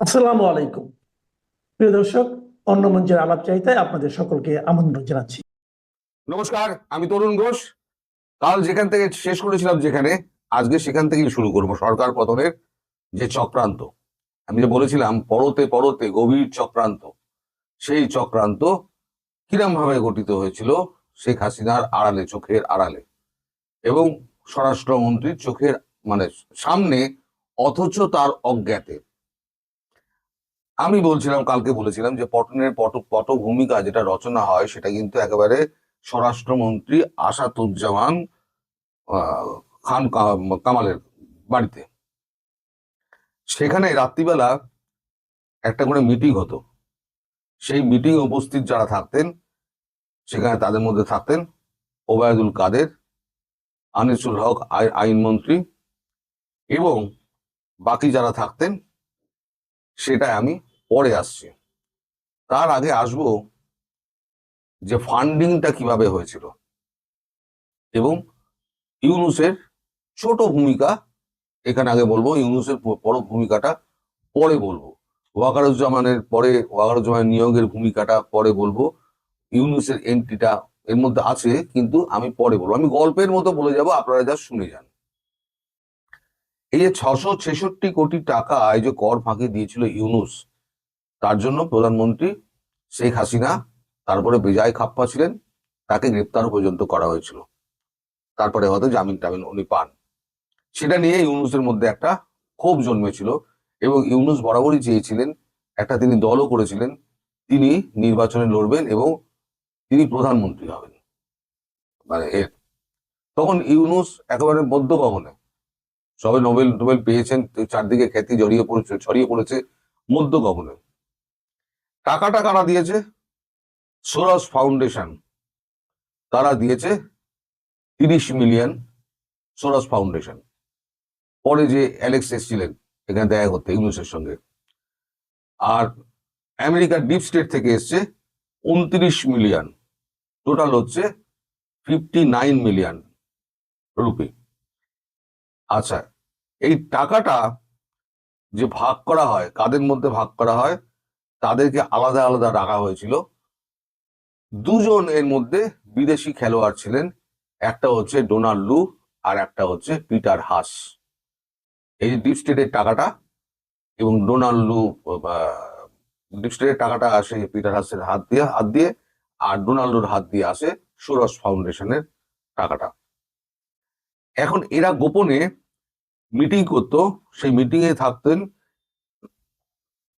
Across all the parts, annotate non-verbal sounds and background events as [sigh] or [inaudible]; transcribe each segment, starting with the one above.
আসসালামু আলাইকুম। প্রিয় দর্শক, অন্য মঞ্চের আলাপ চাইতায় আপনাদের সকলকে আমন্ত্রণ জানাচ্ছি। নমস্কার, আমি তরুণ ঘোষ। কাল যেখান থেকে শেষ করেছিলাম যেখানে, আজকে সেখান থেকেই শুরু করব সরকার পতনের যে চক্রান্ত। আমি যে বলেছিলাম, পরতে পরতে গভীর চক্রান্ত। সেই চক্রান্ত কিরম ভাবে গঠিত হয়েছিল, শেখ হাসিনার আড়ালে, চোখের আড়ালে। এবং স্বরাষ্ট্রমন্ত্রীর চোখের মানে সামনে, অথচ তার অজ্ঞাতে। আমি বলছিলাম, কালকে বলেছিলাম যে পটনের পট, পটভূমিকা যেটা রচনা হয় সেটা কিন্তু একেবারে স্বরাষ্ট্রমন্ত্রী আসাদুজ্জামান খান কামালের বাড়িতে। সেখানে রাত্রিবেলা একটা করে মিটিং হতো। সেই মিটিং উপস্থিত যারা থাকতেন, সেখানে তাদের মধ্যে থাকতেন ওবায়দুল কাদের, আনিসুল হক, আই- আইনমন্ত্রী এবং বাকি যারা থাকতেন সেটা আমি পরে আসছি। তার আগে আসব যে ফান্ডিংটা কীভাবে হয়েছিল এবং ইউনুসের ছোট ভূমিকা, এখানে আগে বলব, ইউনুসের বড় ভূমিকাটা পরে বলব। ওয়াকারুজ্জামানের পরে ওয়াকারুজ্জামানের নিয়োগের ভূমিকাটা পরে বলব। ইউনুসের এন্ট্রিটা এর মধ্যে আছে, কিন্তু আমি পরে বলব। আমি গল্পের মতো বলে যাব, আপনারা যা শুনে যান। এই যে ছশো ছেষট্টি কোটি টাকা, এই যে কর ফাঁকি দিয়েছিল ইউনুস তার জন্য প্রধানমন্ত্রী শেখ হাসিনা তারপরে বিজয় খাপ্পা ছিলেন, তাকে গ্রেপ্তার পর্যন্ত করা হয়েছিল। তারপরে হয়তো জামিন টামিন উনি পান। সেটা নিয়ে ইউনুসের মধ্যে একটা ক্ষোভ জন্মেছিল এবং ইউনুস বরাবরই চেয়েছিলেন, একটা তিনি দলও করেছিলেন, তিনি নির্বাচনে লড়বেন এবং তিনি প্রধানমন্ত্রী হবেন। মানে এর। তখন ইউনুস একেবারে মধ্য গগনে সবে নোবেল টোবেল পেয়েছেন, চারদিকে খ্যাতি জড়িয়ে পড়েছে, ছড়িয়ে পড়েছে মধ্য গগনে টাকাটা কারা দিয়েছে? সোরস ফাউন্ডেশন তারা দিয়েছে তিরিশ মিলিয়ন সোরস ফাউন্ডেশন পরে যে অ্যালেক্স এসছিলেন, এখানে দেখা করতে, ইউনুসের সঙ্গে। আর আমেরিকার ডিপ স্টেট থেকে এসছে উনত্রিশ মিলিয়ন। টোটাল হচ্ছে ফিফটি নাইন মিলিয়ন রুপি আচ্ছা এই টাকাটা যে ভাগ করা হয়, কাদের মধ্যে ভাগ করা হয়? তাদেরকে আলাদা আলাদা রাখা হয়েছিল। দুজন এর মধ্যে বিদেশি খেলোয়াড় ছিলেন। একটা হচ্ছে ডোনাল্ড লু আর একটা হচ্ছে পিটার হাস। এই ডিপ স্টেটের টাকাটা এবং ডোনাল্ড লু ডিপ স্টেটের টাকাটা আসে পিটার হাসের হাত দিয়ে হাত দিয়ে আর ডোনাল্ডোর হাত দিয়ে আসে সোরস ফাউন্ডেশনের টাকাটা। এখন এরা গোপনে মিটিং করতো। সেই মিটিং এ থাকতেন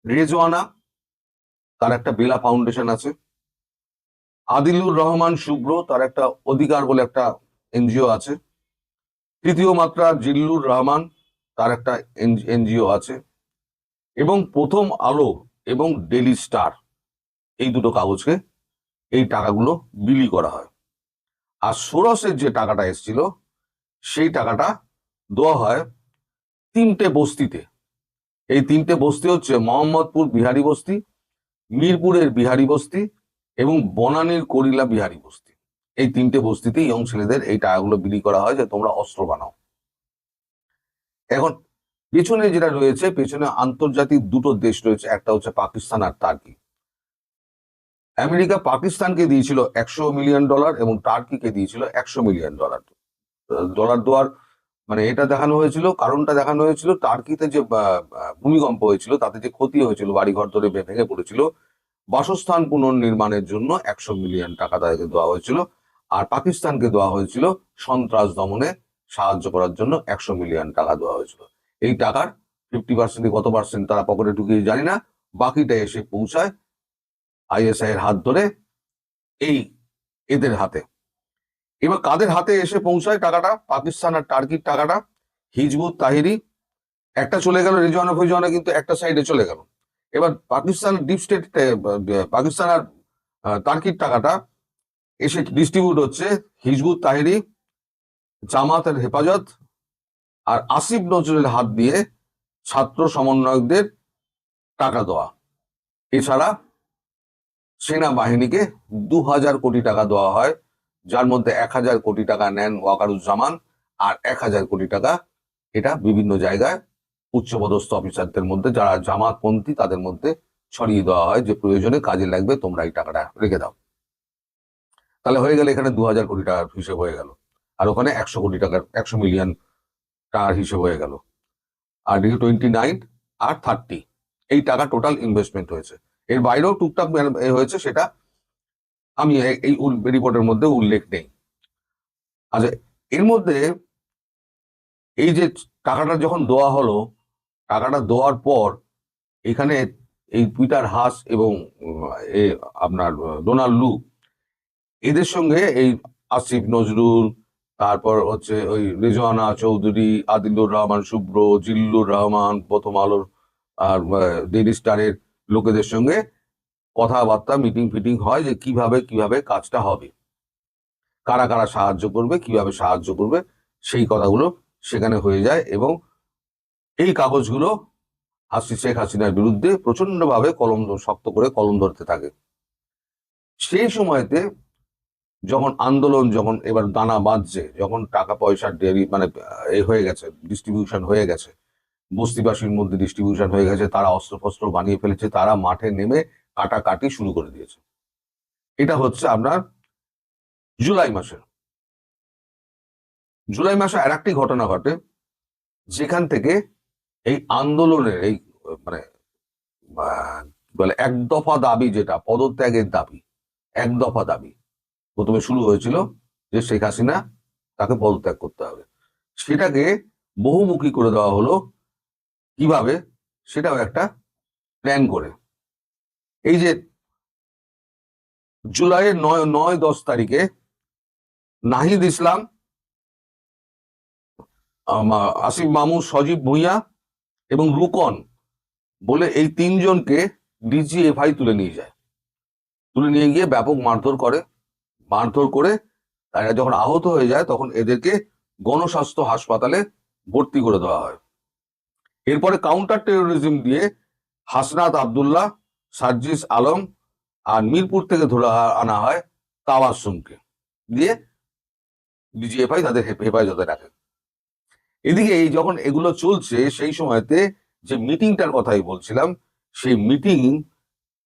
রেজওয়ানা তার একটা বেলা ফাউন্ডেশন আছে। আদিলুর রহমান শুভ্র তার একটা অধিকার বলে একটা এনজিও আছে। তৃতীয় মাত্রা জিল্লুর রহমান তার একটা এনজিও আছে। এবং প্রথম আলো এবং ডেলি স্টার এই দুটো কাগজকে এই টাকাগুলো বিলি করা হয়। আর সোরসের যে টাকাটা এসেছিল, সেই টাকাটা দেওয়া হয় তিনটে বস্তিতে। এই তিনটে বস্তি হচ্ছে মোহাম্মদপুর বিহারি বস্তি মিরপুরের বিহারি বস্তি এবং বনানীর করিলা বিহারি বস্তি। এই তিনটে বস্তিতে ইয়ং ছেলেদের এই টাকাগুলো বিলি করা হয় যে তোমরা অস্ত্র বানাও। এখন পেছনে যেটা রয়েছে, পেছনে আন্তর্জাতিক দুটো দেশ রয়েছে, একটা হচ্ছে পাকিস্তান আর টার্কি। আমেরিকা পাকিস্তানকে দিয়েছিল একশো মিলিয়ন ডলার এবং টার্কিকে দিয়েছিল একশো মিলিয়ন ডলার ডলার দেওয়ার মানে এটা দেখানো হয়েছিল, কারণটা দেখানো হয়েছিল, টার্কিতে যে ভূমিকম্প হয়েছিল, তাতে যে ক্ষতি হয়েছিল, বাড়িঘর ধরে ভেঙে পড়েছিল, বাসস্থান পুনর্নির্মাণের জন্য একশো মিলিয়ন টাকা তাদেরকে দেওয়া হয়েছিল, আর পাকিস্তানকে দেওয়া হয়েছিল সন্ত্রাস দমনে সাহায্য করার জন্য একশো মিলিয়ন টাকা দেওয়া হয়েছিল। এই টাকার ফিফটি পার্সেন্ট কত পার্সেন্ট তারা পকেটে ঢুকিয়ে জানি না, বাকিটা এসে পৌঁছায়, আইএসআই এর হাত ধরে, এই এদের হাতে। এবার কাদের হাতে এসে পৌঁছায় টাকাটা? পাকিস্তান আর টার্কির টাকাটা। হিজবুত তাহিরি। একটা চলে গেল রিজওয়ানা ফিজওয়ানা, কিন্তু একটা সাইডে চলে গেল। এবার পাকিস্তান ডিপ স্টেট পাকিস্তান আর টার্কির টাকাটা এসে ডিস্ট্রিবিউট হচ্ছে হিজবুত তাহিরি জামাতের হেফাজত আর আসিফ নজরুলের হাত দিয়ে ছাত্র সমন্বয়কদের টাকা দেওয়া। এছাড়া সেনাবাহিনীকে দু হাজার কোটি টাকা দেওয়া হয় যার মধ্যে এক হাজার কোটি টাকা নেন ওয়াকারুজ্জামান আর এক হাজার কোটি টাকা এটা বিভিন্ন জায়গায় উচ্চপদস্থ অফিসারদের মধ্যে, যারা জামাতপন্থী তাদের মধ্যে ছড়িয়ে দেওয়া হয় যে প্রয়োজনে কাজে লাগবে, তোমরা এই টাকাটা রেখে দাও। তাহলে হয়ে গেল এখানে দু হাজার কোটি টাকার হিসেব হয়ে গেল। আর ওখানে একশো কোটি টাকার, একশো মিলিয়ন টাকার হিসেব হয়ে গেল। আর ডি টোয়েন্টি নাইন আর থার্টি, এই টাকা টোটাল ইনভেস্টমেন্ট হয়েছে। এর বাইরেও টুকটাক হয়েছে, সেটা আমি এই রিপোর্টের মধ্যে উল্লেখ নেই। আচ্ছা এর মধ্যে এই যে টাকাটা যখন দেওয়া হলো, টাকাটা দেওয়ার পর এখানে এই পিটার হাস এবং আপনার, ডোনাল্ড লু, এদের সঙ্গে এই আসিফ নজরুল, তারপর হচ্ছে ওই রেজওয়ানা চৌধুরী, আদিলুর রহমান শুভ্র, জিল্লুর রহমান, প্রথম আলোর, আর ডেইলি স্টারের লোকেদের সঙ্গে কথাবার্তা মিটিং ফিটিং হয় যে কীভাবে কীভাবে কাজটা হবে। কারা কারা সাহায্য করবে, কীভাবে সাহায্য করবে, সেই কথাগুলো সেখানে হয়ে যায় এবং এই কাগজগুলো হাসি শেখ হাসিনার বিরুদ্ধে প্রচন্ডভাবে কলম শক্ত করে কলম ধরতে থাকে। সেই সময়তে যখন আন্দোলন যখন এবার দানা বাঁধছে, যখন টাকা পয়সার ডেরি মানে এ হয়ে গেছে ডিস্ট্রিবিউশন হয়ে গেছে, বস্তিবাসীর মধ্যে ডিস্ট্রিবিউশন হয়ে গেছে, তারা অস্ত্রফস্ত্র বানিয়ে ফেলেছে, তারা মাঠে নেমে কাটাকাটি শুরু করে দিয়েছে। এটা হচ্ছে আপনার জুলাই মাসে জুলাই মাসে আর একটি ঘটনা ঘটে, যেখান থেকে এই আন্দোলনের এই মানে বলে, এক দফা দাবি যেটা, পদত্যাগের দাবি, এক দফা দাবি প্রথমে শুরু হয়েছিল যে শেখ হাসিনা তাকে পদত্যাগ করতে হবে। সেটাকে বহুমুখী করে দেওয়া হলো। কীভাবে? সেটাও একটা প্ল্যান করে। এই যে জুলাইয়ের নয় নয়, দশ তারিখে নাহিদ ইসলাম আসিফ মামু, সজীব ভুঁইয়া এবং রুকন বলে এই তিনজনকে ডিজিএফআই তুলে নিয়ে যায়। তুলে নিয়ে গিয়ে ব্যাপক মারধর করে মারধর করে তারা যখন আহত হয়ে যায় তখন এদেরকে গণস্বাস্থ্য হাসপাতালে ভর্তি করে দেওয়া হয়। এরপরে কাউন্টার টেরোরিজম দিয়ে হাসনাত আবদুল্লাহ সার্জিস আলম আর মিরপুর থেকে ধরে আনা হয় তাওয়াসুমকে দিয়ে ডিজিএফআই তাদের হেফ- হেফাজতে রাখে। এদিকে এই যখন এগুলো চলছে, সেই সময়তে যে মিটিংটার কথাই বলছিলাম, সেই মিটিং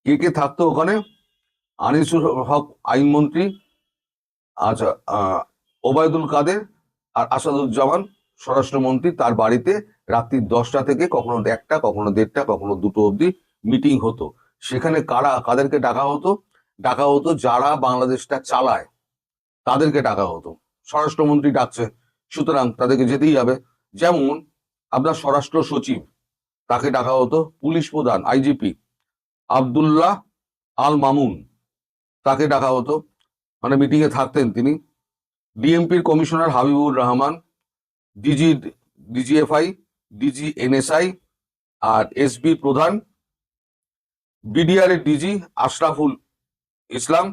কে কে থাকতো ওখানে? আনিসুল হক আইনমন্ত্রী আচ্ছা ওবায়দুল কাদের আর আসাদুজ্জামান স্বরাষ্ট্রমন্ত্রী তার বাড়িতে রাত্রি দশটা থেকে কখনো একটা, কখনো দেড়টা, কখনো দুটো অবধি মিটিং হতো। সেখানে কারা, কাদেরকে ডাকা হতো? ডাকা হতো যারা বাংলাদেশটা চালায়, তাদেরকে ডাকা হতো। স্বরাষ্ট্রমন্ত্রী ডাকছে, সুতরাং তাদেরকে যেতেই হবে। যেমন আপনার স্বরাষ্ট্র সচিব, তাকে ডাকা হতো পুলিশ প্রধান, আইজিপি, আবদুল্লাহ আল মামুন তাকে ডাকা হতো। মানে মিটিং এ থাকতেন তিনি। ডিএমপির commissioner Habibur Rahman DG DGFI, DG NSI আর এসবি প্রধান বিডিআর ডিজি আশরাফুল ইসলাম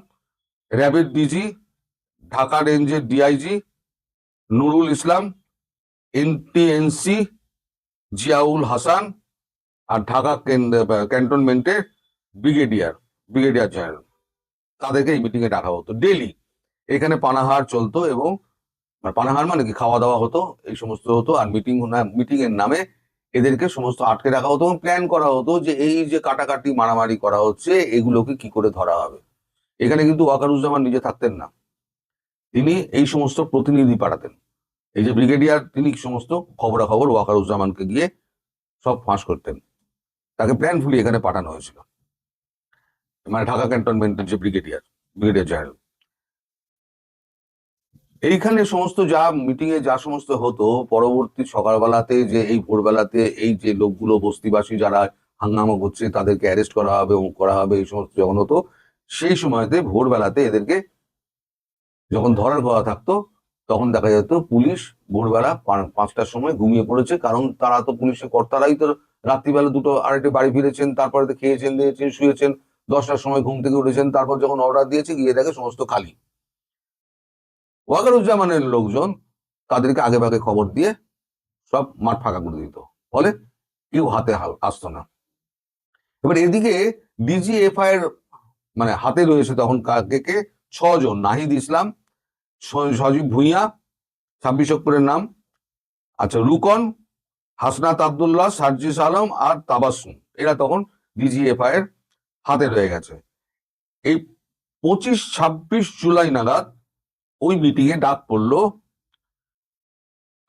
র্যাবের ডিজি ঢাকা রেঞ্জের ডিআইজি নুরুল ইসলাম এনটিএনসি জিয়াউল হাসান আর ঢাকা ক্যান্টনমেন্টের ব্রিগেডিয়ার ব্রিগেডিয়ার জেনারেল তাদেরকে এই মিটিংয়ে ডাকা হতো। ডেলি এখানে পানাহার চলতো এবং পানাহার মানে কি? খাওয়া দাওয়া হতো, এই সমস্ত হতো। আর মিটিং মিটিংয়ের নামে এদেরকে সমস্ত আটকে রাখা হতো এবং প্ল্যান করা হতো যে এই যে কাটাকাটি, মারামারি করা হচ্ছে, এগুলোকে কি করে ধরা হবে? এখানে কিন্তু ওয়াকারুজ্জামান নিজে থাকতেন না। তিনি এই সমস্ত প্রতিনিধি পাঠাতেন। এই যে ব্রিগেডিয়ার, তিনি সমস্ত খবরাখবর ওয়াকারুজ্জামানকে গিয়ে সব ফাঁস করতেন। তাকে প্ল্যান ফুলি এখানে পাঠানো হয়েছিল। মানে ঢাকা ক্যান্টনমেন্টের যে ব্রিগেডিয়ার ব্রিগেডিয়ার জেনারেল এইখানে সমস্ত যা মিটিং এ যা সমস্ত হতো, পরবর্তী সকালবেলাতে যে এই ভোরবেলাতে এই যে লোকগুলো, বস্তিবাসী যারা হাঙ্গামা করছে, তাদেরকে অ্যারেস্ট করা হবে করা হবে, এই সমস্ত যখন হতো, সেই সময়তে ভোরবেলাতে এদেরকে যখন ধরার কথা থাকতো, তখন দেখা যেত পুলিশ ভোরবেলা পাঁচটার সময় ঘুমিয়ে পড়েছে। কারণ তারা তো পুলিশের কর্তারাই তো রাত্রিবেলা দুটো আড়াইটে বাড়ি ফিরেছেন, তারপরে খেয়েছেন, দিয়েছেন, শুয়েছেন, দশটার সময় ঘুম থেকে উঠেছেন, তারপর যখন অর্ডার দিয়েছে, গিয়ে দেখে সমস্ত খালি। ওয়াকারুজ্জামানের লোকজন তাদেরকে আগে ভাগে খবর দিয়ে সব মাঠ ফাঁকা করে দিত। ফলে কেউ হাতে আসতো না। এবার এদিকে ডিজিএফআই এর মানে হাতে রয়েছে তখন কাকে কে? ছজন। নাহিদ ইসলাম সজীব ভুঁইয়া, ছাব্বিশ অক্টোবরের নাম। আচ্ছা রুকন, হাসনাত আবদুল্লাহ সার্জিস আলম আর তাবাসুম। এরা তখন ডিজিএফআই এর হাতে রয়ে গেছে। এই পঁচিশ, ছাব্বিশ জুলাই নাগাদ ওই মিটিং এ ডাক পড়ল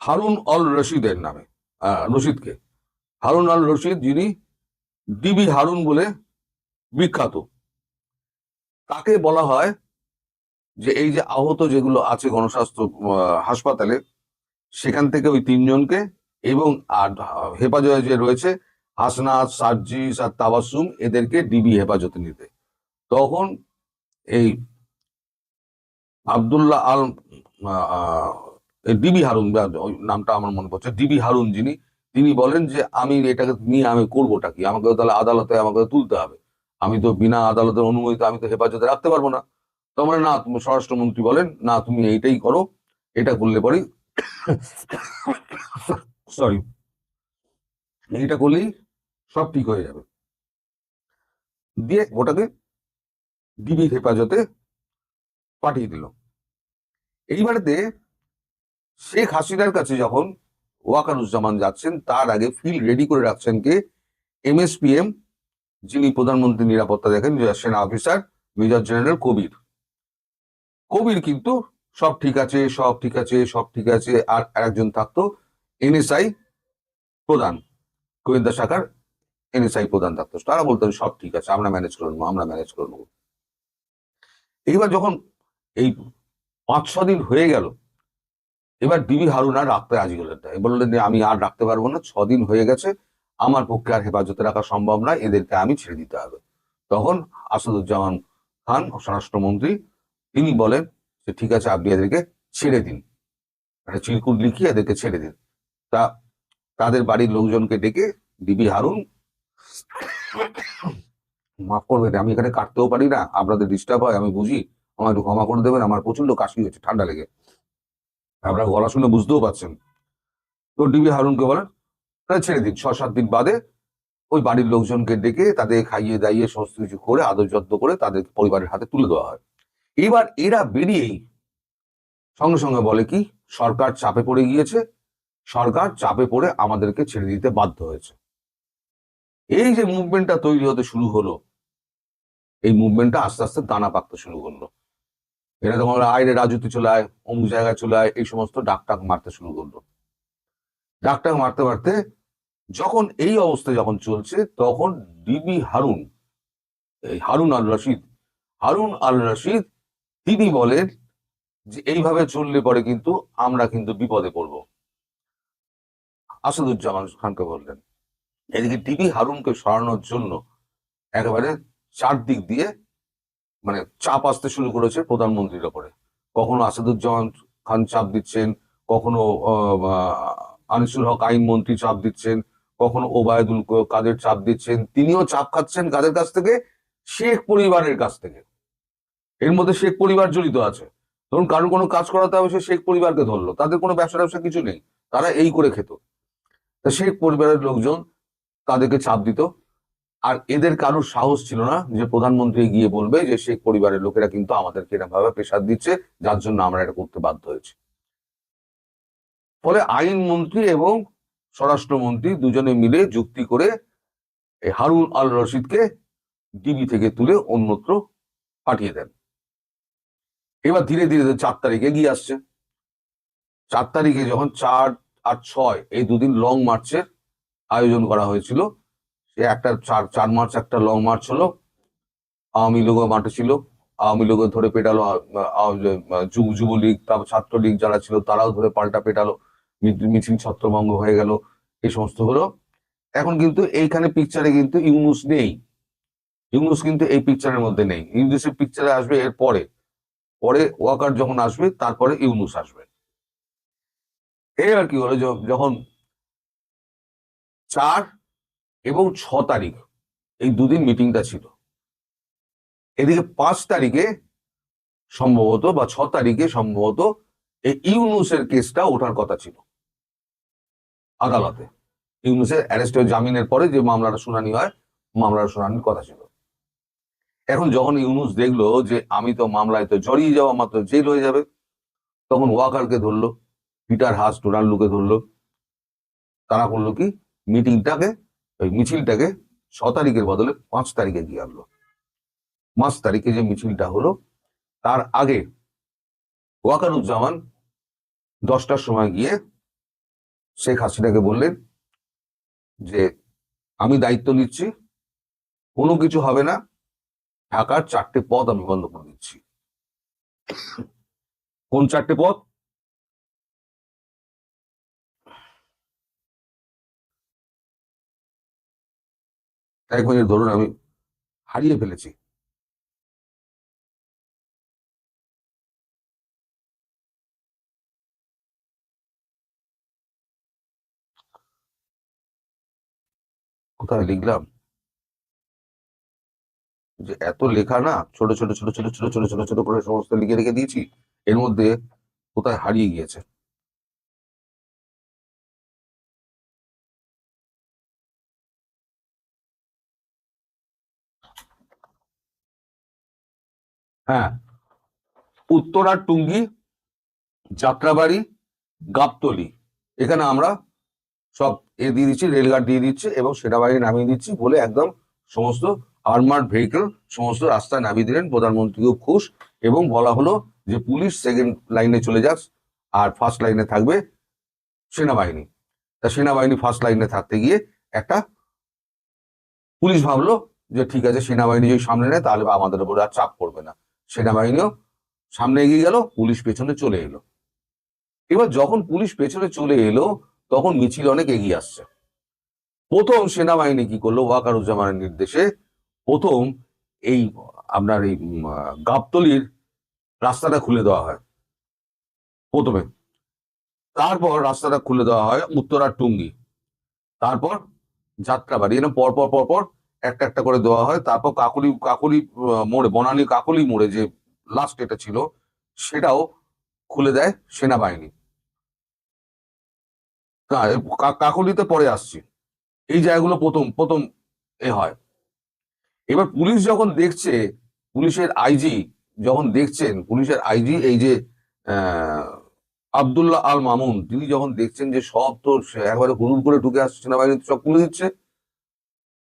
হারুন অল রশিদের নামে রশিদকে। হারুন আল রশিদ যিনি ডিবি হারুন বলে বিখ্যাত। তাকে বলা হয় যে এই যে আহত যেগুলো আছে গণস্বাস্থ্য হাসপাতালে, সেখান থেকে ওই তিনজনকে এবং আর হেফাজতে যে রয়েছে হাসনাত সার্জিস আর তাবাসুম এদেরকে ডিবি হেফাজতে নিতে। তখন এই আব্দুল্লাহ আল ডিবি হারুন নামটা আমার মনে পড়ছে ডিবি হারুন যিনি, তিনি বলেন যে আমি এটাকে নিয়ে আমি করবোটা কি? আমাকে তাহলে আদালতে আমাকে তুলতে হবে। আমি তো বিনা আদালতের অনুমোদিত আমি তো হেফাজতে রাখতে পারব না। তোমার না, তুমি স্বরাষ্ট্রমন্ত্রী বলেন, না, তুমি এইটাই করো, এটা করলে পরেই সরি, এইটা করলেই সব ঠিক হয়ে যাবে। দিয়ে ওটাকে ডিবি হেফাজতে পাঠিয়ে দিল। এইবারেতে শেখ হাসিনার কাছে যখন ওয়াকারুজ্জামান যাচ্ছেন, তার আগে ফিল্ড রেডি করে রাখছেন কে? এমএসপিএম যিনি প্রধানমন্ত্রী নিরাপত্তা দেখেন সেনা officer major general Kabir. Kabir কিন্তু সব ঠিক আছে, সব ঠিক আছে, সব ঠিক আছে, আর একজন থাকতো এনএসআই প্রধান, গোয়েন্দা শাখার এনএসআই প্রধান থাকতো। তারা বলতেন, সব ঠিক আছে, আমরা ম্যানেজ করে নেব, আমরা ম্যানেজ করে নেব। এইবার যখন এই পাঁচ ছ দিন হয়ে গেল। এবার ডিবি হারুন আর রাখতে রাজি হলেন না বললেন আমি আর রাখতে পারব না, ছ দিন হয়ে গেছে। আমার পক্ষে আর হেফাজতে রাখা সম্ভব নয় এদেরকে আমি ছেড়ে দিতে হবে। তখন আসাদুজ্জামান খান, স্বরাষ্ট্রমন্ত্রী, তিনি বলেন যে, ঠিক আছে, আপনি এদেরকে ছেড়ে দিন। একটা চিরকুট লিখিয়ে এদেরকে ছেড়ে দিন। তা তাদের বাড়ির লোকজনকে ডেকে ডিবি হারুন, মাফ করবেন, আমি এখানে কাটতেও পারি না, আপনাদের ডিস্টার্ব হয়, আমি বুঝি। আমার একটু ক্ষমা করে দেবেন, আমার প্রচণ্ড কাশি হয়েছে ঠান্ডা লেগে। আপনারা গলা শুনে বুঝতেও পারছেন। তো ডিবি হারুনকে বলেন ছেড়ে দিন। ছ সাত দিন বাদে ওই বাড়ির লোকজনকে ডেকে তাদের খাইয়ে দাইয়ে সমস্ত কিছু করে, আদর যত্ন করে তাদের পরিবারের হাতে তুলে দেওয়া হয়। এবার এরা বেরিয়েই সঙ্গে সঙ্গে বলে কি, সরকার চাপে পড়ে গিয়েছে, সরকার চাপে পড়ে আমাদেরকে ছেড়ে দিতে বাধ্য হয়েছে। এই যে মুভমেন্টটা তৈরি হতে শুরু হলো, এই মুভমেন্টটা আস্তে আস্তে দানা পাকতে শুরু করল। এরা তখন আইরে রাজুতে চলে আয় অমুক জায়গায় চলে আয় এই সমস্ত ডাক টাক মারতে শুরু করল। ডাক টাক মারতে মারতে যখন এই অবস্থা যখন চলছে, তখন ডিবি হারুন, এই হারুন আল রশিদ, হারুন আল রশিদ, তিনি বলেন যে এইভাবে চললে পরে কিন্তু আমরা কিন্তু বিপদে পড়ব। আসাদুজ্জামান খানকে বললেন, এদিকে ডিবি হারুনকে সরানোর জন্য একেবারে চারদিক দিয়ে মানে চাপ আসতে শুরু করেছে প্রধানমন্ত্রীর ওপরে। কখনো আসাদুজ্জামান খান চাপ দিচ্ছেন, কখনো আনিসুল হক আইন মন্ত্রী চাপ দিচ্ছেন, কখনো ওবায়দুল কাদের চাপ দিচ্ছেন, তিনিও চাপ খাচ্ছেন কাদের কাছ থেকে? শেখ পরিবারের কাছ থেকে। এর মধ্যে শেখ পরিবার জড়িত আছে। ধরুন কারোর কোনো কাজ করাতে হবে, সে শেখ পরিবারকে ধরলো। তাদের কোনো ব্যবসা ব্যবসা কিছু নেই। তারা এই করে খেত। তা শেখ পরিবারের লোকজন তাদেরকে চাপ দিত। আর এদের কারোর সাহস ছিল না যে প্রধানমন্ত্রী গিয়ে বলবে যে শেখ পরিবারের লোকেরা কিন্তু আমাদেরকে এরকম ভাবে প্রেশার দিচ্ছে, যার জন্য আমরা এটা করতে বাধ্য হয়েছি। ফলে আইনমন্ত্রী এবং স্বরাষ্ট্রমন্ত্রী দুজনে মিলে যুক্তি করে এই হারুন আল রশিদকে ডিবি থেকে তুলে অন্যত্র পাঠিয়ে দেন। এবার ধীরে ধীরে চার তারিখে গিয়ে আসছে। চার তারিখে যখন চার আর ছয় এই দুদিন লং মার্চের আয়োজন করা হয়েছিল একটা চার চার মার্চ, একটা লং মার্চ হলো। আওয়ামী লীগও মাঠে ছিল। আওয়ামী লীগও ধরে পেটালো যুবলীগ, তারপর ছাত্রলীগ যারা ছিল, তারাও ধরে পাল্টা পেটালো। মিছিল ছত্রভঙ্গ হয়ে গেল এই সমস্ত হলো। এখন কিন্তু এইখানে পিকচারে কিন্তু ইউনুস নেই। ইউনুস কিন্তু এই পিকচারের মধ্যে নেই। ইউনুসের পিকচারে আসবে এর পরে। পরে ওয়াকার যখন আসবে, তারপরে ইউনুস আসবে। এই আর কি হলো যখন চার এবং ছ তারিখ। এই দুদিন মিটিংটা ছিল। এদিকে পাঁচ তারিখে সম্ভবত বা ছ তারিখে সম্ভবত এই ইউনুসের কেসটা ওঠার কথা ছিল। আদালতে। ইউনুসের অ্যারেস্টের জামিনের পরে যে মামলাটা শুনানি হয়, মামলার শুনানির কথা ছিল। এখন যখন ইউনুস দেখল যে আমি তো মামলায় তো জড়িয়ে যাওয়া মাত্র জেল হয়ে যাবে, তখন ওয়াকারকে ধরলো, পিটার হাস ডোনাল্ডুকে ধরলো। তারা করল কি? মিটিংটাকে ওই মিছিলটাকে ছ তারিখের বদলে পাঁচ তারিখে দিয়ে আনলো। পাঁচ তারিখে যে মিছিলটা হলো, তার আগে ওয়াকারুজ্জামান দশটার সময় গিয়ে শেখ হাসিনাকে বললেন যে, আমি দায়িত্ব নিচ্ছি, কোনো কিছু হবে না, ঢাকার চারটে পথ আমি বন্ধ করে দিচ্ছি। কোন চারটে পথ? এক মিনিট ধরুন আমি হারিয়ে ফেলেছি। কোথায় লিখলাম? যে এত লেখা না, ছোট ছোট ছোট ছোট ছোট ছোট ছোট ছোট করে সমস্ত লিখে রেখে দিয়েছি, এর মধ্যে কোথায় হারিয়ে গিয়েছে? হ্যাঁ। উত্তরার টুঙ্গি, যাত্রাবাড়ি, গাবতলি। এখানে আমরা সব এ দিয়ে দিচ্ছি, রেলগার্ড দিয়ে দিচ্ছি এবং সেনাবাহিনী নামিয়ে দিচ্ছি বলে একদম সমস্ত আর্মার্ড ভেহিকেল, সমস্ত রাস্তায় নামিয়ে দিলেন প্রধানমন্ত্রীও খুশ এবং বলা হলো যে পুলিশ সেকেন্ড লাইনে চলে যাক আর ফার্স্ট লাইনে থাকবে সেনাবাহিনী। তা সেনাবাহিনী ফার্স্ট লাইনে থাকতে গিয়ে একটা পুলিশ ভাবলো যে ঠিক আছে, সেনাবাহিনী যদি সামনে নেয় তাহলে আমাদের উপর আর চাপ পড়বে না। সেনাবাহিনীও সামনে এগিয়ে গেল, পুলিশ পেছনে চলে এলো। এবার যখন পুলিশ পেছনে চলে এলো, তখন মিছিল অনেক এগিয়ে আসছে। প্রথম সেনাবাহিনী কি করল, ওয়াকারুজ্জামানের নির্দেশে প্রথম এই আপনার এই গাবতলির রাস্তাটা খুলে দেওয়া হয়। প্রথমে। তারপর রাস্তাটা খুলে দেওয়া হয় উত্তরার টুঙ্গি। তারপর যাত্রাবাড়ি এরকম পরপর পর পর পর একটা একটা করে দেওয়া হয়। তারপর কাকুলি কাকুলি মোড়ে, বনানী কাকুলি মোড়ে যে লাস্ট এটা ছিল, সেটাও খুলে দেয় সেনাবাহিনী। কাকলিতে পরে আসছি। এই জায়গাগুলো প্রথম প্রথম এ হয়। এবার পুলিশ যখন দেখছে, পুলিশের আইজি যখন দেখছেন, পুলিশের আইজি এই যে আব্দুল্লাহ আল মামুন তিনি যখন দেখছেন যে সব তো একবারে হুড়ুর করে ঢুকে আসছে সেনাবাহিনী সব খুলে দিচ্ছে।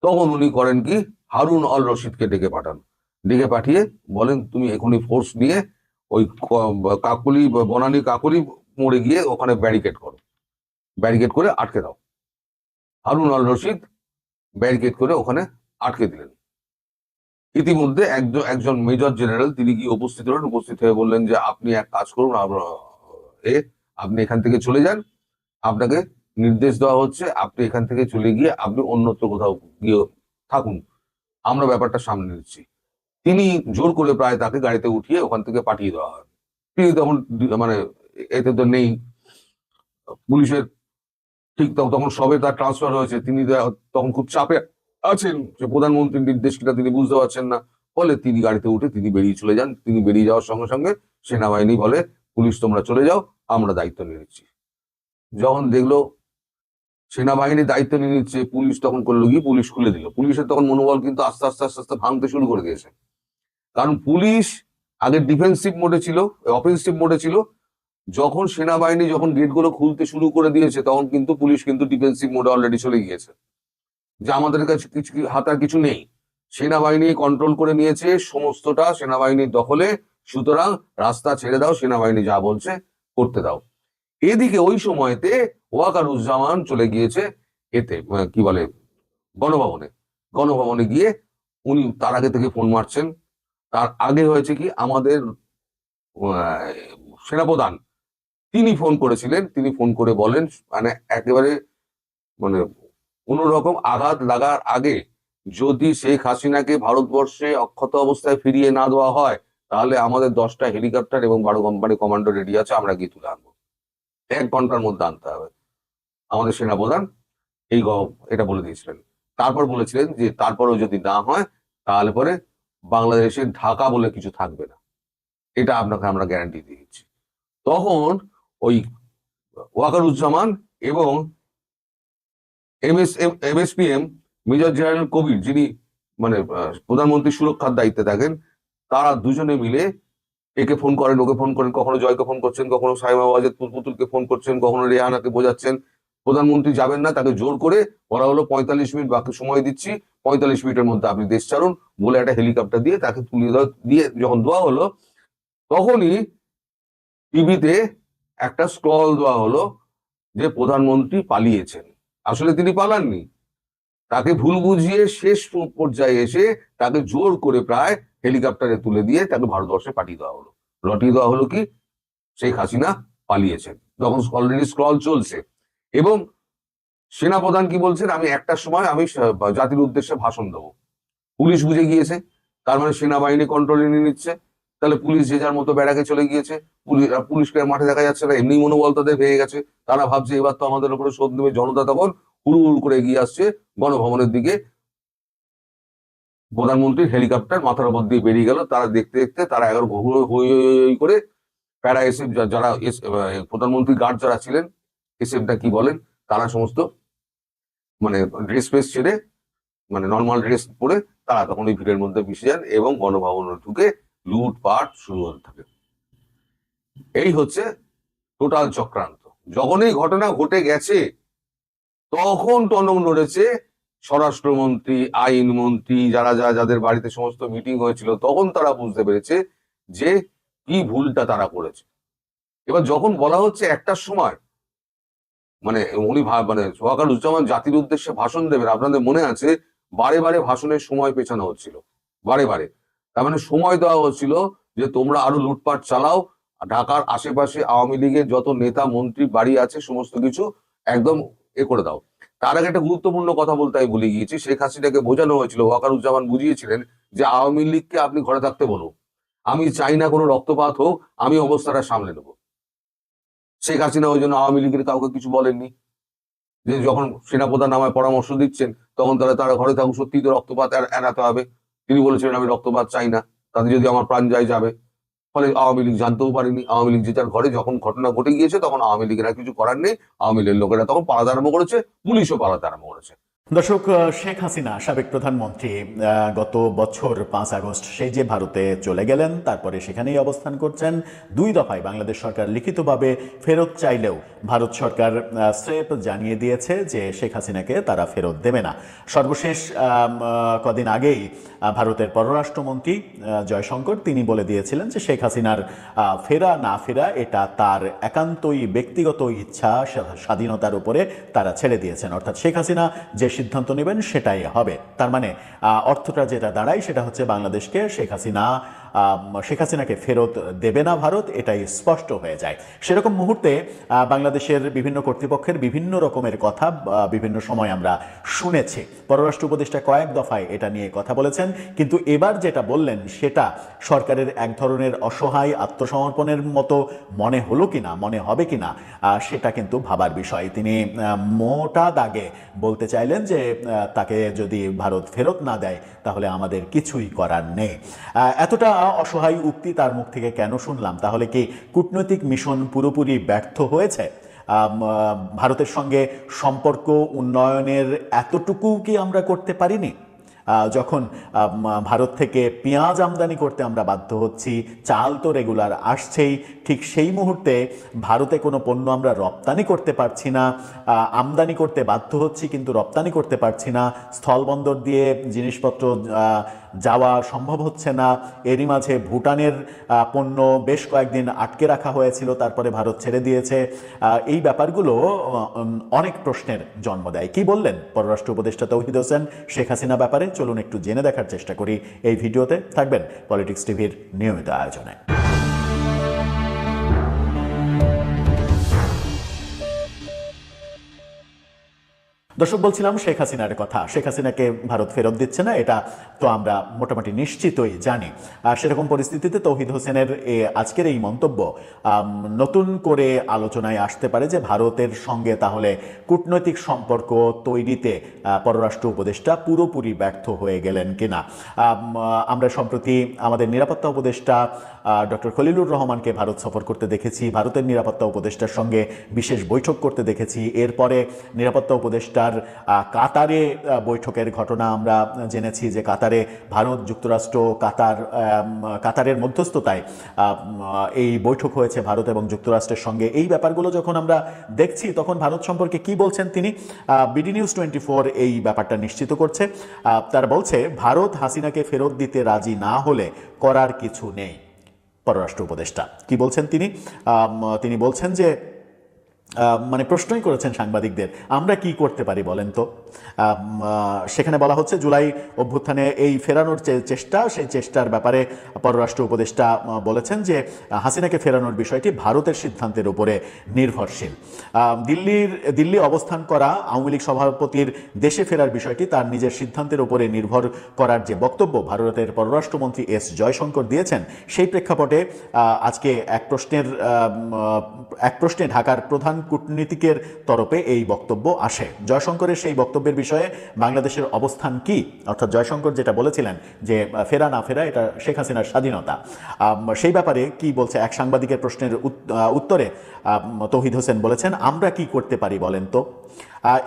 তখন উনি করেন কি? হারুন আল রশিদকে ডেকে পাঠান। ডেকে পাঠিয়ে বলেন, তুমি এখনই ফোর্স নিয়ে ওই কাকলি, বনানী কাকলি মোড়ে গিয়ে ওখানে ব্যারিকেড করো। ব্যারিকেড করে আটকে দাও। হারুন আল রশিদ ব্যারিকেড করে ওখানে আটকে দিলেন। ইতিমধ্যে একজন একজন মেজর জেনারেল তিনি গিয়ে উপস্থিত হলেন। উপস্থিত হয়ে বললেন যে, আপনি এক কাজ করুন আপনি এখান থেকে চলে যান। আপনাকে নির্দেশ দেওয়া হচ্ছে, আপনি এখান থেকে চলে গিয়ে আপনি অন্যত্র কোথাও গিয়ে থাকুন। আমরা ব্যাপারটা সামনে নিচ্ছি। তিনি জোর করে প্রায় তাকে গাড়িতে উঠিয়ে ওখান থেকে পাঠিয়ে দেওয়া হয়। তিনি তখন মানে এতে তো নেই। পুলিশের ঠিক তখন সবে তার ট্রান্সফার হয়েছে। তিনি তখন খুব চাপে আছেন যে প্রধানমন্ত্রীর নির্দেশ কিনা তিনি বুঝতে পারছেন না। ফলে তিনি গাড়িতে উঠে তিনি বেরিয়ে চলে যান। তিনি বেরিয়ে যাওয়ার সঙ্গে সঙ্গে সেনাবাহিনী বলে, পুলিশ, তোমরা চলে যাও, আমরা দায়িত্ব নিয়ে নিচ্ছি। যখন দেখল সেনাবাহিনী দায়িত্ব নিয়ে নিচ্ছে, পুলিশ তখন করল কি? পুলিশ খুলে দিল। পুলিশের তখন মনোবল কিন্তু আস্তে আস্তে আস্তে আস্তে ভাঙতে শুরু করে দিয়েছে। কারণ পুলিশ আগে ডিফেন্সিভ মোডে ছিল অফেন্সিভ মোডে ছিল। যখন সেনাবাহিনী যখন গেটগুলো খুলতে শুরু করে দিয়েছে, তখন কিন্তু পুলিশ কিন্তু ডিফেন্সিভ মোডে অলরেডি চলে গিয়েছে। যে আমাদের কাছে কিছু হাতার কিছু নেই। সেনাবাহিনী কন্ট্রোল করে নিয়েছে সমস্তটা। সেনাবাহিনীর দখলে। সুতরাং রাস্তা ছেড়ে দাও, সেনাবাহিনী যা বলছে, করতে দাও। এদিকে ওই সময়তে ওয়াকারুজ্জামান চলে গিয়েছে এতে কি বলে, গণভবনে। গণভবনে গিয়ে উনি তার আগে থেকে ফোন মারছেন। তার আগে হয়েছে কি, আমাদের সেনাপ্রধান, তিনি ফোন করেছিলেন, তিনি ফোন করে বলেন মানে একেবারে মানে কোনোরকম আঘাত লাগার আগে যদি শেখ হাসিনাকে ভারতবর্ষে অক্ষত অবস্থায় ফিরিয়ে না দেওয়া হয়, তাহলে আমাদের দশটা হেলিকপ্টার এবং বারো কোম্পানি কমান্ডো রেডি আছে, আমরা গিয়ে তুলে আনব। এক ঘণ্টার মধ্যে আনতে হবে। আমাদের সেনাপ্রধান এই এটা বলে দিয়েছিলেন। তারপর বলেছিলেন যে তারপরেও যদি না হয়, তাহলে পরে বাংলাদেশের ঢাকা বলে কিছু থাকবে না। এটা আপনাকে আমরা গ্যারান্টি দিয়ে দিচ্ছি তখন ওই ওয়াকারুজ্জামান এবং MS MSPM major general Kabir যিনি মানে প্রধানমন্ত্রী সুরক্ষার দায়িত্বে থাকেন, তারা দুজনে মিলে একে ফোন করেন, ওকে ফোন করেন, কখনো জয়কে ফোন করছেন, কখনো সাইমা ওয়াজেদ পুতুলকে ফোন করছেন, কখনো রেহানাকে বোঝাচ্ছেন। প্রধানমন্ত্রী যাবেন না, তাকে জোর করে বলা হলো পঁয়তাল্লিশ মিনিট বাকি সময় দিচ্ছি, পঁয়তাল্লিশ মিনিটের মধ্যে আপনি দেশ ছাড়ুন, বলে একটা হেলিকপ্টার দিয়ে তাকে তুলে দিয়ে যখন দেওয়া হলো, তখনই টিভিতে একটা স্ক্রল দেওয়া হলো যে প্রধানমন্ত্রী পালিয়েছেন। আসলে তিনি পালাননি। তাকে ভুল বুঝিয়ে শেষ পর্যায়ে এসে তাকে জোর করে প্রায় হেলিকপ্টারে তুলে দিয়ে তাকে ভারতবর্ষে পাঠিয়ে দেওয়া হলো। রটিয়ে দেওয়া হলো কি? শেখ হাসিনা পালিয়েছেন। তখন অলরেডি স্ক্রল চলছে। এবং সেনাপ্রধান কি বলছেন? আমি একটার সময় আমি জাতির উদ্দেশ্যে ভাষণ দেবো। পুলিশ বুঝে গিয়েছে। তার মানে সেনাবাহিনী কন্ট্রোলে নিয়ে নিচ্ছে। তাহলে পুলিশ যে যার মতো ব্যারাকে চলে গিয়েছে। পুলিশ পুলিশকে মাঠে দেখা যাচ্ছে না। এমনি মনোবল তাদের ভেঙে গেছে। তারা ভাবছে এবার তো আমাদের উপরে শোধ নেবে জনতা তখন হুড়ু হুড়ু করে এগিয়ে আসছে গণভবনের দিকে। প্রধানমন্ত্রীর হেলিকপ্টার মাথার উপর দিয়ে বেরিয়ে গেল। তারা দেখতে দেখতে তারা এগারো হই হই করে প্যারা এসে যারা প্রধানমন্ত্রী গার্ড যারা ছিলেন এসএফটা কি বলেন, তারা সমস্ত মানে ড্রেস ফ্রেস ছেড়ে মানে নর্মাল ড্রেস পরে তারা তখন ওই ভিড়ের মধ্যে মিশে যান এবং গণভবনে ঢুকে লুটপাট শুরু হতে থাকে। এই হচ্ছে টোটাল চক্রান্ত। যখন এই ঘটনা ঘটে গেছে, তখন টনক নড়েছে স্বরাষ্ট্রমন্ত্রী আইনমন্ত্রী যারা যারা যাদের বাড়িতে সমস্ত মিটিং হয়েছিল, তখন তারা বুঝতে পেরেছে যে কি ভুলটা তারা করেছে। এবার যখন বলা হচ্ছে একটার সময় মানে উনি মানে সোহাগারুজ্জামান জাতির উদ্দেশ্যে ভাষণ দেবেন, আপনাদের মনে আছে? বারে বারে ভাষণের সময় পেছানো হচ্ছিল, বারে বারে। তার মানে সময় দেওয়া হচ্ছিল যে তোমরা আরও লুটপাট চালাও, ঢাকার আশেপাশে আওয়ামী লীগের যত নেতা, মন্ত্রী, বাড়ি আছে, সমস্ত কিছু একদম এ করে দাও। তার আগে একটা গুরুত্বপূর্ণ কথা বলতে আমি ভুলে গিয়েছি, শেখ হাসিনাকে বোঝানো হয়েছিল, ওয়াকারুজ্জামান বুঝিয়েছিলেন যে আওয়ামী লীগকে আপনি ঘরে থাকতে বলুন। আমি চাই না কোনো রক্তপাত হোক, আমি অবস্থাটা সামলে নেব। শেখ হাসিনা ওই জন্য আওয়ামী লীগের কাউকে কিছু বলেননি। যে যখন সেনাপ্রধান আমায় পরামর্শ দিচ্ছেন, তখন তারা তারা ঘরে থাকুক সত্যি তো রক্তপাত এড়- এড়াতে হবে। তিনি বলেছিলেন, আমি রক্তপাত চাই না, তাতে যদি আমার প্রাণ যায়, যাবে। ফলে আওয়ামী লীগ জানতেও পারেনি। আওয়ামী লীগ যে ঘরে যখন ঘটনা ঘটে গিয়েছে, তখন আওয়ামী লীগের আর কিছু করার নেই। আওয়ামী লীগের লোকেরা তখন পালাতে আরম্ভ করেছে, পুলিশও পালাতে আরম্ভ করেছে। দর্শক শেখ হাসিনা, সাবেক প্রধানমন্ত্রী গত বছর পাঁচ আগস্ট সেই যে ভারতে চলে গেলেন, তারপরে সেখানেই অবস্থান করছেন। দুই দফায় বাংলাদেশ সরকার লিখিতভাবে ফেরত চাইলেও ভারত সরকার স্রেপ জানিয়ে দিয়েছে যে শেখ হাসিনাকে তারা ফেরত দেবে না। সর্বশেষ কদিন আগেই ভারতের পররাষ্ট্রমন্ত্রী জয়শঙ্কর, তিনি বলে দিয়েছিলেন যে শেখ হাসিনার ফেরা না ফেরা এটা তার একান্তই ব্যক্তিগত ইচ্ছা স্বাধীনতার উপরে তারা ছেড়ে দিয়েছেন। অর্থাৎ শেখ হাসিনা যে সিদ্ধান্ত নেবেন সেটাই হবে। তার মানে অর্থটা যেটা দাঁড়ায় সেটা হচ্ছে বাংলাদেশকে শেখ হাসিনা শেখ হাসিনাকে ফেরত দেবে না ভারত এটাই স্পষ্ট হয়ে যায়। সেরকম মুহূর্তে বাংলাদেশের বিভিন্ন কর্তৃপক্ষের বিভিন্ন রকমের কথা বিভিন্ন সময় আমরা শুনেছি। পররাষ্ট্র উপদেষ্টা কয়েক দফায় এটা নিয়ে কথা বলেছেন কিন্তু এবার যেটা বললেন সেটা সরকারের এক ধরনের অসহায় আত্মসমর্পণের মতো মনে হলো কিনা মনে হবে কিনা আহ, সেটা কিন্তু ভাবার বিষয়। তিনি মোটা দাগে বলতে চাইলেন যে তাকে যদি ভারত ফেরত না দেয় তাহলে আমাদের কিছুই করার নেই। এতটা অসহায় উক্তি তার মুখ থেকে কেন শুনলাম? তাহলে কি কূটনৈতিক মিশন পুরোপুরি ব্যর্থ হয়েছে? ভারতের সঙ্গে সম্পর্ক উন্নয়নের এতটুকু কি আমরা করতে পারিনি? যখন ভারত থেকে পেঁয়াজ আমদানি করতে আমরা বাধ্য হচ্ছি, চাল তো রেগুলার আসছেই, ঠিক সেই মুহূর্তে ভারতে কোনো পণ্য আমরা রপ্তানি করতে পারছি না আমদানি করতে বাধ্য হচ্ছি কিন্তু রপ্তানি করতে পারছি না, স্থলবন্দর দিয়ে জিনিসপত্র যাওয়া সম্ভব হচ্ছে না। এরই মাঝে ভুটানের পণ্য বেশ কয়েকদিন আটকে রাখা হয়েছিল, তারপরে ভারত ছেড়ে দিয়েছে। এই ব্যাপারগুলো অনেক প্রশ্নের জন্ম দেয়। কি বললেন পররাষ্ট্র উপদেষ্টা তৌহিদ হোসেন? শেখ হাসিনা ব্যাপারে চলুন একটু জেনে দেখার চেষ্টা করি। এই ভিডিওতে থাকবেন পলিটিক্স টিভির নিয়মিত আয়োজনে। দর্শক, বলছিলাম শেখ হাসিনার কথা। শেখ হাসিনাকে ভারত ফেরত দিচ্ছে না, এটা তো আমরা মোটামুটি নিশ্চিতই জানি। আর সেরকম পরিস্থিতিতে তৌহিদ হোসেনের আজকের এই মন্তব্য নতুন করে আলোচনায় আসতে পারে যে ভারতের সঙ্গে তাহলে কূটনৈতিক সম্পর্ক তৈরিতে পররাষ্ট্র উপদেষ্টা পুরোপুরি ব্যর্থ হয়ে গেলেন কিনা। আমরা সম্প্রতি আমাদের নিরাপত্তা উপদেষ্টা ডক্টর খলিলুর রহমানকে ভারত সফর করতে দেখেছি, ভারতের নিরাপত্তা উপদেষ্টার সঙ্গে বিশেষ বৈঠক করতে দেখেছি। এরপরে নিরাপত্তা উপদেষ্টার আহ, কাতারে বৈঠকের ঘটনা আমরা জেনেছি যে কাতারে ভারত যুক্তরাষ্ট্র কাতার কাতারের মধ্যস্থতায় এই বৈঠক হয়েছে ভারত এবং যুক্তরাষ্ট্রের সঙ্গে। এই ব্যাপারগুলো যখন আমরা দেখছি তখন ভারত সম্পর্কে কি বলছেন তিনি? বিডি নিউজ টোয়েন্টি এই ব্যাপারটা নিশ্চিত করছে। তারা বলছে ভারত হাসিনাকে ফেরত দিতে রাজি না হলে করার কিছু নেই। পররাষ্ট্র উপদেষ্টা। কি বলছেন তিনি? তিনি বলছেন যে মানে প্রশ্নই করেছেন সাংবাদিকদের, আমরা কি করতে পারি বলেন তো? সেখানে বলা হচ্ছে জুলাই অভ্যুত্থানে এই ফেরানোর চেষ্টা, সেই চেষ্টার ব্যাপারে পররাষ্ট্র উপদেষ্টা বলেছেন যে হাসিনাকে ফেরানোর বিষয়টি ভারতের সিদ্ধান্তের উপরে নির্ভরশীল। দিল্লির, দিল্লি অবস্থান করা আওয়ামী লীগ সভাপতির দেশে ফেরার বিষয়টি তার নিজের সিদ্ধান্তের উপরে নির্ভর করার যে বক্তব্য ভারতের পররাষ্ট্রমন্ত্রী এস জয়শঙ্কর দিয়েছেন, সেই প্রেক্ষাপটে আজকে এক প্রশ্নের এক প্রশ্নে ঢাকার প্রধান কূটনীতিকের তরফে এই বক্তব্য আসে। জয়শঙ্করের সেই বক্তব্যের বিষয়ে বাংলাদেশের অবস্থান কি? অর্থাৎ জয়শঙ্কর যেটা বলেছিলেন যে, ফেরা না ফেরা, এটা শেখ হাসিনার স্বাধীনতা। সেই ব্যাপারে কি বলছে এক সাংবাদিকের প্রশ্নের উত্তরে? তৌহিদ হোসেন বলেছেন, আমরা কি করতে পারি বলেন তো?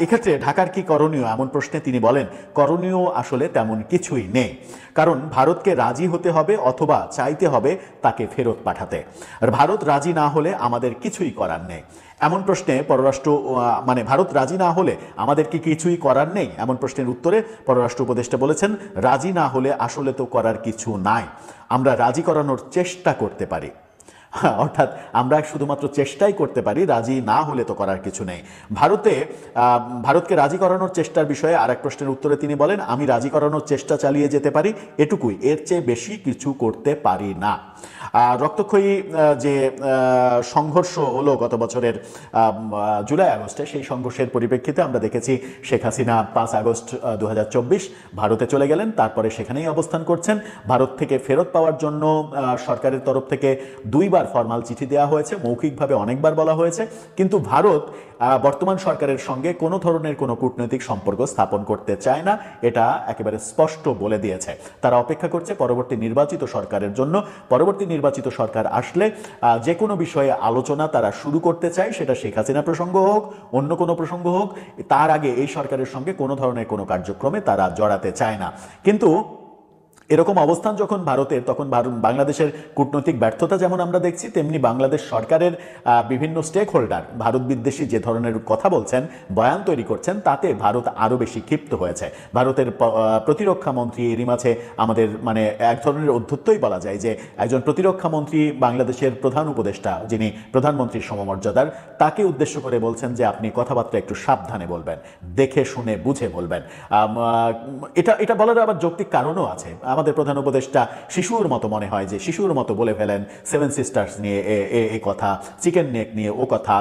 এক্ষেত্রে ঢাকার কি করণীয়? এমন প্রশ্নে তিনি বলেন, করণীয় আসলে তেমন কিছুই নেই। কারণ ভারতকে রাজি হতে হবে অথবা চাইতে হবে তাকে ফেরত পাঠাতে। আর ভারত রাজি না হলে আমাদের কিছুই করার নেই। এমন প্রশ্নে পররাষ্ট্র মানে ভারত রাজি না হলে আমাদের কি কিছুই করার নেই? এমন প্রশ্নের উত্তরে পররাষ্ট্র উপদেষ্টা বলেছেন, রাজি না হলে আসলে তো করার কিছু নাই। আমরা রাজি করানোর চেষ্টা করতে পারি। [laughs] অর্থাৎ আমরা শুধুমাত্র চেষ্টাই করতে পারি, রাজি না হলে তো করার কিছু নেই। ভারতে ভারতকে রাজি করানোর চেষ্টার বিষয়ে আর এক প্রশ্নের উত্তরে তিনি বলেন, আমি রাজি করানোর চেষ্টা চালিয়ে যেতে পারি, এটুকুই। এর চেয়ে বেশি কিছু করতে পারি না। রক্তক্ষয়ী যে সংঘর্ষ হলো গত বছরের জুলাই আগস্টে, সেই সংঘর্ষের পরিপ্রেক্ষিতে আমরা দেখেছি শেখ হাসিনা পাঁচ আগস্ট দু হাজার চব্বিশ ভারতে চলে গেলেন। তারপরে সেখানেই অবস্থান করছেন। ভারত থেকে ফেরত পাওয়ার জন্য সরকারের তরফ থেকে দুইবার ফরমাল চিঠি দেওয়া হয়েছে, মৌখিকভাবে অনেকবার বলা হয়েছে। কিন্তু ভারত বর্তমান সরকারের সঙ্গে কোনো ধরনের কোনো কূটনৈতিক সম্পর্ক স্থাপন করতে চায় না, এটা একেবারে স্পষ্ট বলে দিয়েছে। তারা অপেক্ষা করছে পরবর্তী নির্বাচিত সরকারের জন্য। পরবর্তী নির্বাচিত সরকার আসলে যে কোনো বিষয়ে আলোচনা তারা শুরু করতে চায়, সেটা শেখ হাসিনা প্রসঙ্গ হোক, অন্য কোনো প্রসঙ্গ হোক, তার আগে এই সরকারের সঙ্গে কোনো ধরনের কোনো কার্যক্রমে তারা জড়াতে চায় না। কিন্তু এরকম অবস্থান যখন ভারতের, তখন বাংলাদেশের কূটনৈতিক ব্যর্থতা যেমন আমরা দেখছি, তেমনি বাংলাদেশ সরকারের বিভিন্ন স্টেক হোল্ডার ভারত বিদ্বেষী যে ধরনের কথা বলছেন, বয়ান তৈরি করছেন, তাতে ভারত আরও বেশি ক্ষিপ্ত হয়েছে। ভারতের প্রতিরক্ষা মন্ত্রী এরই মাঝে আমাদের মানে এক ধরনের অধ্যত্তই বলা যায় যে, একজন প্রতিরক্ষা মন্ত্রী বাংলাদেশের প্রধান উপদেষ্টা, যিনি প্রধানমন্ত্রীর সমমর্যাদার, তাকে উদ্দেশ্য করে বলছেন যে, আপনি কথাবার্তা একটু সাবধানে বলবেন, দেখে শুনে বুঝে বলবেন। এটা এটা বলার আবার যৌক্তিক কারণও আছে। আমাদের প্রধান উপদেষ্টা শিশুর মতো মনে হয় যে শিশুর মতো বলে ফেলেন সেভেন সিস্টার্স নিয়ে এ- কথা চিকেন নেক নিয়ে ও কথা।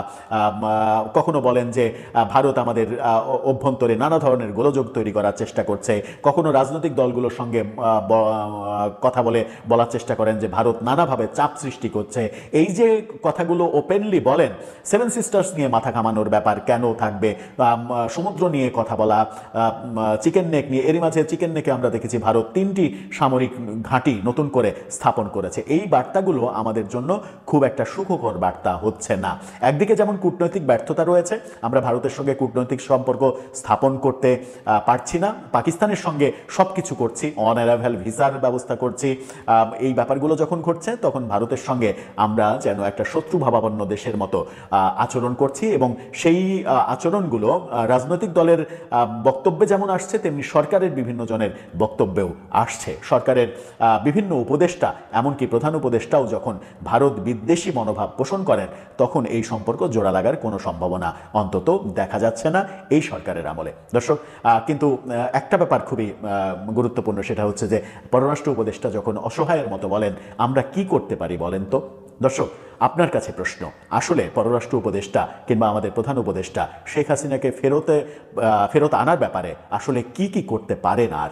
কখনো বলেন যে ভারত আমাদের অভ্যন্তরে নানা ধরনের গোলযোগ তৈরি করার চেষ্টা করছে। কখনো রাজনৈতিক দলগুলোর সঙ্গে কথা বলে বলার চেষ্টা করেন যে, ভারত নানাভাবে চাপ সৃষ্টি করছে। এই যে কথাগুলো ওপেনলি বলেন সেভেন সিস্টার্স নিয়ে মাথা ঘামানোর ব্যাপার কেন থাকবে? সমুদ্র নিয়ে কথা বলা চিকেন নেক নিয়ে, এরই মাঝে চিকেন নেকে আমরা দেখেছি ভারত তিনটি সামরিক ঘাঁটি নতুন করে স্থাপন করেছে। এই বার্তাগুলো আমাদের জন্য খুব একটা সুখকর বার্তা হচ্ছে না। একদিকে যেমন কূটনৈতিক ব্যর্থতা রয়েছে, আমরা ভারতের সঙ্গে কূটনৈতিক সম্পর্ক স্থাপন করতে পারছি না। পাকিস্তানের সঙ্গে সব কিছু করছি অন অ্যারাভেল ভিসার ব্যবস্থা করছি। এই ব্যাপারগুলো যখন ঘটছে, তখন ভারতের সঙ্গে আমরা যেন একটা শত্রু ভাবাপন্ন দেশের মতো আচরণ করছি এবং সেই আচরণগুলো রাজনৈতিক দলের বক্তব্যে যেমন আসছে, তেমনি সরকারের বিভিন্ন জনের বক্তব্যেও আসছে। সরকারের বিভিন্ন উপদেষ্টা, এমনকি প্রধান উপদেষ্টাও যখন ভারত বিদ্বেষী মনোভাব পোষণ করেন, তখন এই সম্পর্ক জোড়া লাগার কোনো সম্ভাবনা অন্তত দেখা যাচ্ছে না এই সরকারের আমলে। দর্শক কিন্তু একটা ব্যাপার খুবই গুরুত্বপূর্ণ, সেটা হচ্ছে যে, পররাষ্ট্র উপদেষ্টা যখন অসহায়ের মতো বলেন, আমরা কি করতে পারি বলেন তো? দর্শক, আপনার কাছে প্রশ্ন, আসলে পররাষ্ট্র উপদেষ্টা কিংবা আমাদের প্রধান উপদেষ্টা শেখ হাসিনাকে ফেরতে ফেরত আনার ব্যাপারে আসলে কি কি করতে পারেন আর?